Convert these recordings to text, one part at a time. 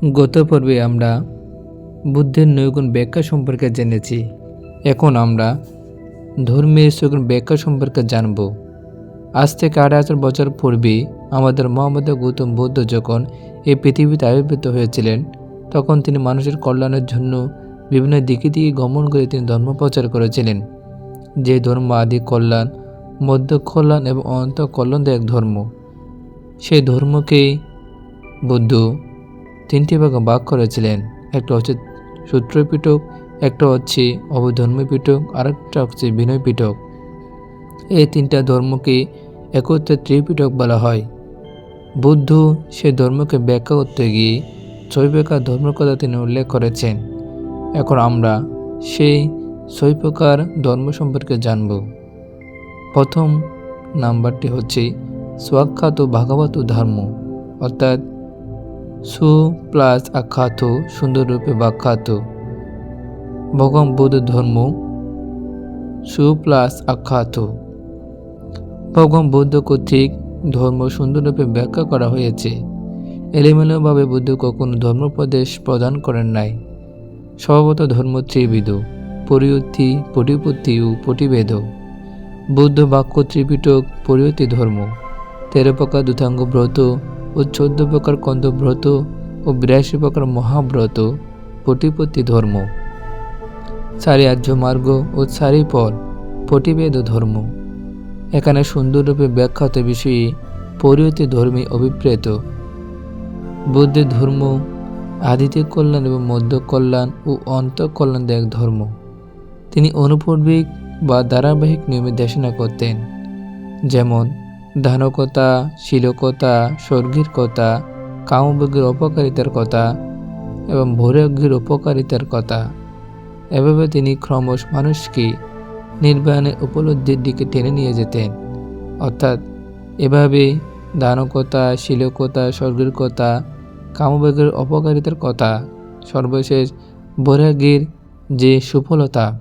গত পর্বে আমরা বুদ্ধের নৈগুণ ব্যাখ্যা সম্পর্কে জেনেছি। এখন আমরা ধর্মের সগুণ ব্যাখ্যা সম্পর্কে জানব। আজ থেকে আড়াই হাজার বছর পূর্বে আমাদের মোহাম্মদ গৌতম বুদ্ধ যখন এই পৃথিবীতে আবির্ভূত হয়েছিলেন, তখন তিনি মানুষের কল্যাণের জন্য বিভিন্ন দিকে দিকে গমন করে তিনি ধর্ম প্রচার করেছিলেন। যে ধর্ম আদি কল্যাণ, মধ্য কল্যাণ এবং অন্ত কল্যাণদায়ক ধর্ম, সেই ধর্মকে বুদ্ধ তিনটি ভাগে ভাগ করেছিলেন। একটা হচ্ছে সূত্র পিটক একটা হচ্ছে অবধর্ম পিটক আরেকটা হচ্ছে বিনয় পিটক এই তিনটা ধর্মকে একত্রে ত্রিপিটক বলা হয়। বুদ্ধ সে ধর্মকে ব্যাখ্যা করতে গিয়ে ছয় প্রকার ধর্মের কথা তিনি উল্লেখ করেছেন। এখন আমরা সেই ছয় প্রকার ধর্ম সম্পর্কে জানব। প্রথম নাম্বারটি হচ্ছে স্বাখ্যাত ভাগবত ধর্ম, অর্থাৎ সু প্লাস আখ্যাত, সুন্দররূপে ব্যাখ্যাত। ভগবান বুদ্ধ ধর্ম, সু প্লাস আখ্যাত। ভগবান বুদ্ধ কর্তৃক ধর্ম সুন্দররূপে ব্যাখ্যা করা হয়েছে। এলোমেলোভাবে বুদ্ধ কখনো ধর্মোপদেশ প্রদান করেন নাই। স্বভাবত ধর্ম ত্রিবিধ পরিয়ত্তি পটিপত্তি ও পটিবেদ বৌদ্ধ বাক্য ত্রিপিটক পরিয়তি ধর্ম। তেরো প্রকার দুতাঙ্গ ব্রত ও চোদ্দ প্রকার কন্দব্রত ও বিরাশি প্রকার মহাব্রত পটিপত্তি ধর্ম। চারি আর্য মার্গ ও চারি পর পটিবেদ ধর্ম। এখানে সুন্দররূপে ব্যাখ্যাত বিষয়ে পরিয়তি ধর্মী অভিপ্রেত। বুদ্ধের ধর্ম আদিতে কল্যাণ এবং মধ্য কল্যাণ ও অন্ত কল্যাণদায়ক ধর্ম। তিনি অনুপূর্বিক বা ধারাবাহিক নিয়মে দেশনা করতেন। যেমন ধানকতা, শিলকতা, স্বর্গের কথা কামভোগের অপকারিতার কথা এবং ভৈরাগ্যের উপকারিতার কথা। এভাবে তিনি ক্রমশ মানুষকে নির্বাণের উপলব্ধির দিকে টেনে নিয়ে যেতেন। অর্থাৎ এভাবে দানকতা শিলকতা, স্বর্গের কথা কামভোগের অপকারিতার কথা সর্বশেষ বৈরাগ্যের যে সুফলতা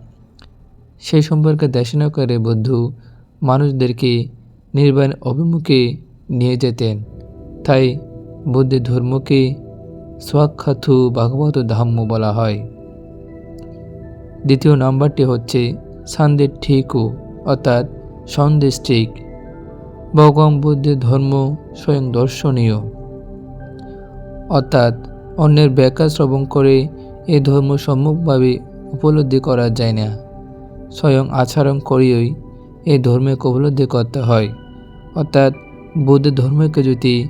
সেই সম্পর্কে দেশনা করে বুদ্ধ মানুষদেরকে নির্বাণ অভিমুখে নিয়ে যেতেন। তাই বুদ্ধের ধর্মকে স্বাক্ষাথু ভাগবত ধাম্য বলা হয়। দ্বিতীয় নাম্বারটি হচ্ছে সন্দেহ ঠিকও অর্থাৎ সন্দেশ ঠিক। ভগবান বুদ্ধের ধর্ম স্বয়ং দর্শনীয়। অর্থাৎ অন্যের ব্যাখ্যা শ্রবণ করে এ ধর্ম সম্মুখভাবে উপলব্ধি করা যায় না। স্বয়ং আচরণ করিয়েই এই ধর্মকে উপলব্ধি করতে হয়। অর্থাৎ বুদ্ধ ধর্মকে যদি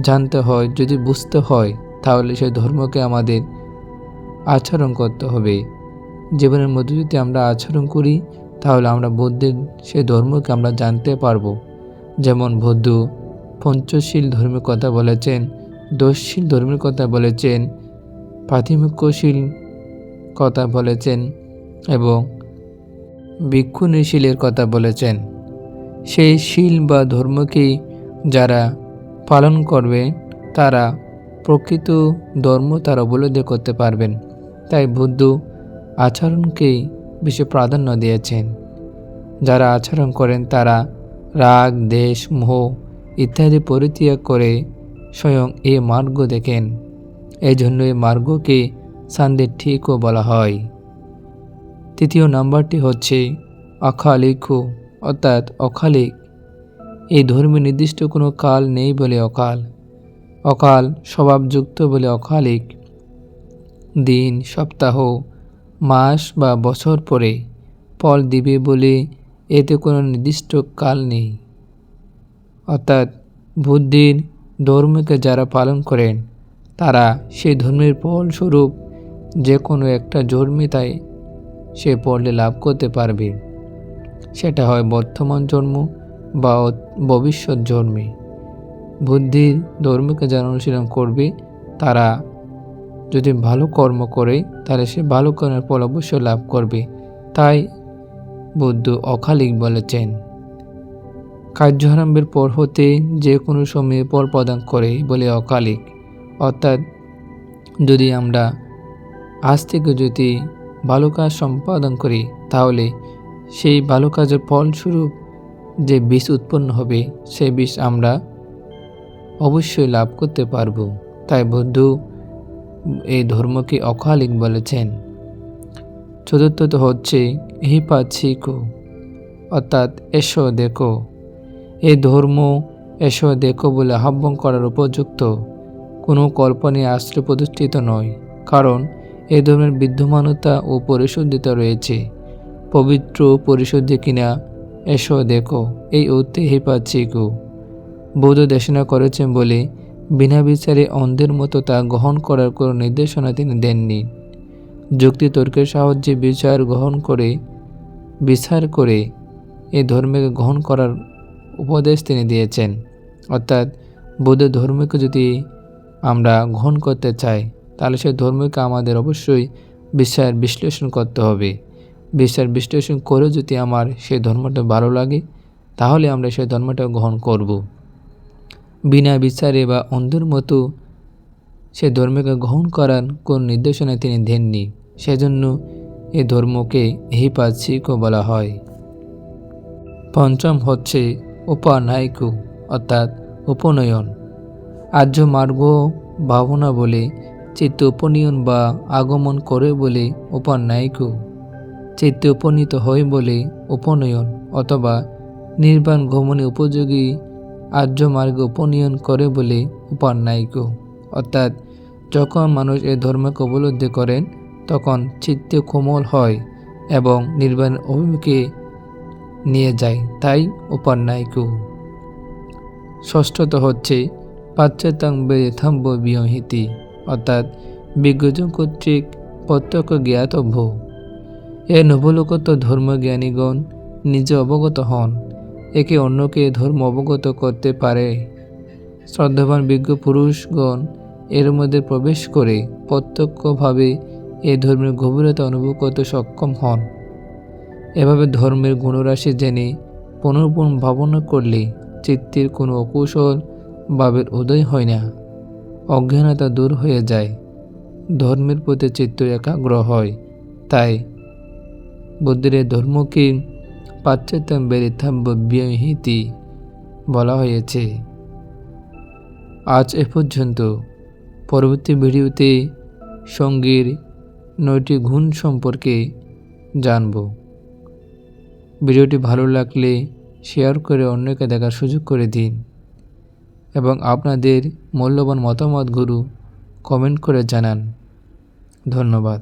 জানতে হয়, যদি বুঝতে হয়, তাহলে সেই ধর্মকে আমাদের আচরণ করতে হবে। জীবনের মধ্যে যদি আমরা আচরণ করি, তাহলে আমরা বুদ্ধের সেই ধর্মকে আমরা জানতে পারব। যেমন বৌদ্ধ পঞ্চশীল ধর্মের কথা বলেছেন দোষশীল ধর্মের কথা বলেছেন প্রাথমিকশীল কথা বলেছেন এবং ভিক্ষু নিশীলের কথা বলেছেন। সেই শীল বা ধর্মকে যারা পালন করবে, তারা প্রকৃত ধর্ম তার অবলম্বন করতে পারবেন। তাই বুদ্ধ আচরণকেই বেশি প্রাধান্য দিয়েছেন। যারা আচরণ করেন, তারা রাগ, দেশ, মোহ ইত্যাদি পরিত্যাগ করে স্বয়ং এই মার্গ দেখেন। এই জন্য এই মার্গকে সান্দের ঠিকও বলা হয়। তৃতীয় নাম্বারটি হচ্ছে অখালিকু অর্থাৎ অখালিক। এই ধর্মে নির্দিষ্ট কোনো কাল নেই বলে অকাল। অকাল স্বভাবযুক্ত বলে অকালিক দিন, সপ্তাহ, মাস বা বছর পরে ফল দিবে বলে এতে কোনো নির্দিষ্ট কাল নেই। অর্থাৎ বুদ্ধির ধর্মকে যারা পালন করেন, তারা সেই ধর্মের ফলস্বরূপ যে কোনো একটা জন্মে তাই সে পড়লে লাভ করতে পারবে। সেটা হয় বর্তমান জন্ম বা ভবিষ্যৎ জন্মে। বুদ্ধির ধর্মকে যারা অনুশীলন করবে, তারা যদি ভালো কর্ম করে, তাহলে সে ভালো কর্মের ফল অবশ্যই লাভ করবে, তাই বুদ্ধ অখালিক বলেছেন। কার্যারম্ভের পর হতে যে কোনো সময়ে ফল প্রদান করে বলে অকালিক অর্থাৎ যদি আমরা আজ থেকে যদি ভালো কাজ সম্পাদন করি, তাহলে সেই ভালো কাজের ফলস্বরূপ যে বিষ উৎপন্ন হবে, সে বিষ আমরা অবশ্যই লাভ করতে পারব। তাই বন্ধু এই ধর্মকে অকালিক বলেছেন। চতুর্থত হচ্ছে, হি পাচ্ছিকু অর্থাৎ এসো দেখো। এ ধর্ম এসো দেখো বলে আহ্বান করার উপযুক্ত কোনো কল্পনায় আশ্রয় প্রতিষ্ঠিত নয়। কারণ এই ধর্মের বিদ্যমানতা ও পরিশুদ্ধিতা রয়েছে। পবিত্র পরিশুদ্ধি কিনা, এসো দেখো, এই অর্থে হি পাচ্ছিকু বৌদ্ধ দেশনা করেছেন বলে বিনা বিচারে অন্ধের মতো তা গ্রহণ করার কোনো নির্দেশনা তিনি দেননি। যুক্তি তর্কের সাহায্যে বিচার গ্রহণ করে, বিচার করে এই ধর্মকে গ্রহণ করার উপদেশ তিনি দিয়েছেন। অর্থাৎ বৌদ্ধ ধর্মকে যদি আমরা গ্রহণ করতে চাই তাহলে সেই ধর্মকে আমাদের অবশ্যই বিচার বিশ্লেষণ করতে হবে। বিচার বিশ্লেষণ করে যদি আমার সেই ধর্মটা ভালো লাগে, তাহলে আমরা সেই ধর্মটা গ্রহণ করব। বিনা বিচারে বা অন্ধের মতো সে ধর্মকে গ্রহণ করার কোন নির্দেশনা তিনি দেননি। সেজন্য এ ধর্মকে হিপাচিকও বলা হয়। পঞ্চম হচ্ছে উপানায়কু, অর্থাৎ উপনয়ন। আর্য মার্গ ভাবনা বলে চিত্ত উপনয়ন বা আগমন করে বলে উপানায়কু চিত্তে উপনীত হয় বলে উপনয়ন অথবা নির্বাণ গমনে উপযোগী আর্য মার্গ উপনয়ন করে বলে উপান্যায়িক। অর্থাৎ যখন মানুষ এই ধর্মকে উপলব্ধি করেন, তখন চিত্তে কোমল হয় এবং নির্বাণ অভিমুখে নিয়ে যায়, তাই উপান্যায়িক। ষষ্ঠত হচ্ছে পাশ্চাত্যাং বেথাম্ব বিয়হিতি অর্থাৎ বিজ্ঞজন কর্তৃক প্রত্যক্ষ জ্ঞাতব্য। এ নবলোকত ধর্মজ্ঞানীগণ নিজে অবগত হন, একে অন্যকে ধর্ম অবগত করতে পারে। শ্রদ্ধাবান বিজ্ঞ পুরুষগণ এর মধ্যে প্রবেশ করে প্রত্যক্ষভাবে এই ধর্মের গভীরতা অনুভব করতে সক্ষম হন। এভাবে ধর্মের গুণরাশি জেনে পুনর্পুন ভাবনা করলে চিত্তের কোনো অকুশল ভাবের উদয় হয় না। অজ্ঞানতা দূর হয়ে যায়। ধর্মের প্রতি চিত্ত একাগ্র হয়। তাই বুদ্ধের ধর্মকে পাশ্চাত্যাম বেরিথাম্য বিহিতি বলা হয়েছে। আজ এ পর্যন্ত পরবর্তী ভিডিওতে সঙ্গীর নয়টি গুণ সম্পর্কে জানব। ভিডিওটি ভালো লাগলে শেয়ার করে অন্যকে দেখার সুযোগ করে দিন। এবং আপনাদের মূল্যবান মতামত গুরু কমেন্ট করে জানান। ধন্যবাদ।